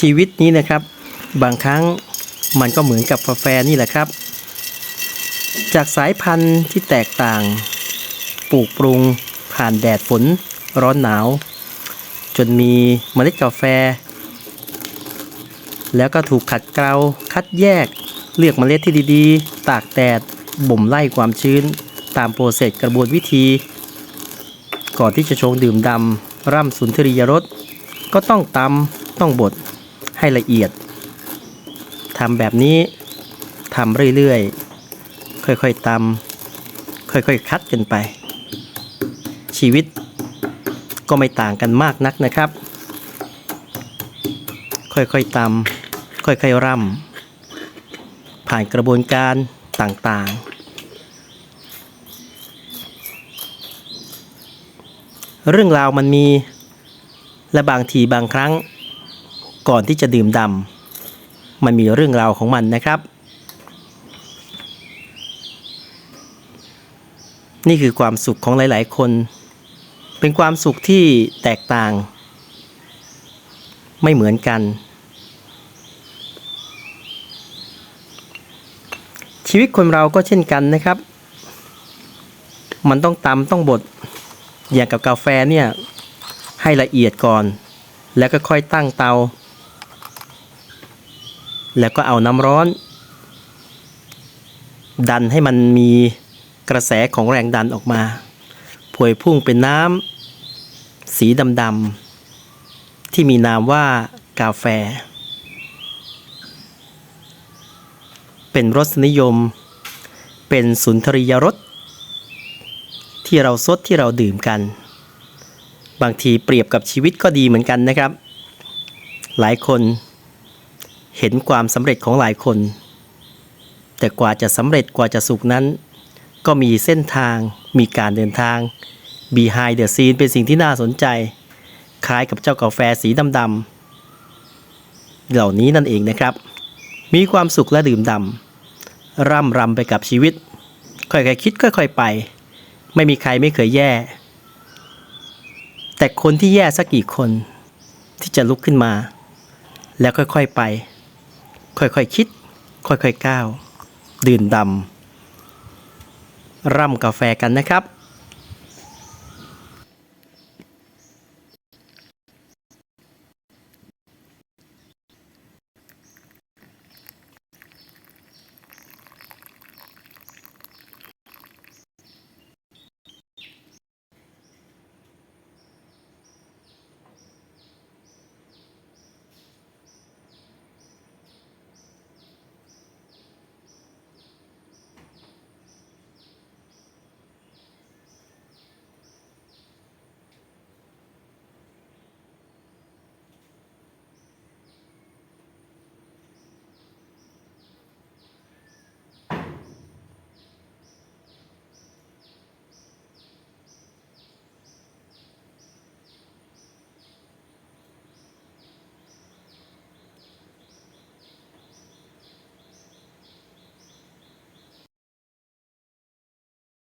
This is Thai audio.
ชีวิตนี้นะครับ บางครั้งมันก็เหมือนกับกาแฟนี่แหละครับ จากสายพันธุ์ที่แตกต่าง ปลูกปรุงผ่านแดดฝนร้อนหนาว จนมีเมล็ดกาแฟ แล้วก็ถูกขัดเกลาคัดแยก เลือกเมล็ดที่ดีๆ ตากแดดบ่มไล่ความชื้น ตามโปรเซสกระบวนวิธี ก่อนที่จะชงดื่มดำร่ำสุนทรียรสก็ต้องตำต้องบด ให้ละเอียดทำแบบนี้ทำเรื่อยๆ ค่อยๆตำค่อยๆคัดกันไป ชีวิตก็ไม่ต่างกันมากนักนะครับ ค่อยๆตำค่อยๆร่ำผ่านกระบวนการต่างๆ เรื่องราวมันมีและบางทีบางครั้ง ก่อนที่จะดื่มดำมันมีเรื่องราวของมันนะครับ นี่คือความสุขของหลาย ๆ คน เป็นความสุขที่แตกต่าง ไม่เหมือนกัน ชีวิตคนเราก็เช่นกันนะครับ มันต้องตำต้องบดอย่างกับกาแฟเนี่ยให้ละเอียดก่อน แล้วก็ค่อยตั้งเตา แล้วก็เอาน้ำร้อน ดันให้มันมีกระแสของแรงดันออกมาพวยพุ่งเป็นน้ำสีดำๆที่มีนามว่ากาแฟ เป็นรสนิยม เป็นสุนทรียรสที่เราซดที่เราดื่มกัน บางทีเปรียบกับชีวิตก็ดีเหมือนกันนะครับ หลายคน เห็นความสำเร็จของหลายคน แต่กว่าจะสำเร็จกว่าจะสุขนั้น ก็มีเส้นทาง มีการเดินทาง behind the scene เป็นสิ่งที่น่าสนใจ คล้ายกับเจ้ากาแฟสีดำๆเหล่านี้นั่นเองนะครับ มีความสุขและดื่มดำร่ำรำไปกับชีวิต ค่อยๆคิดค่อย ๆไป ไม่มีใครไม่เคยแย่ แต่คนที่แย่สักกี่คนที่จะลุกขึ้นมา แล้วค่อยๆไป ค่อยๆคิด ค่อยๆก้าว ดื่มดำร่ำกาแฟกันนะครับ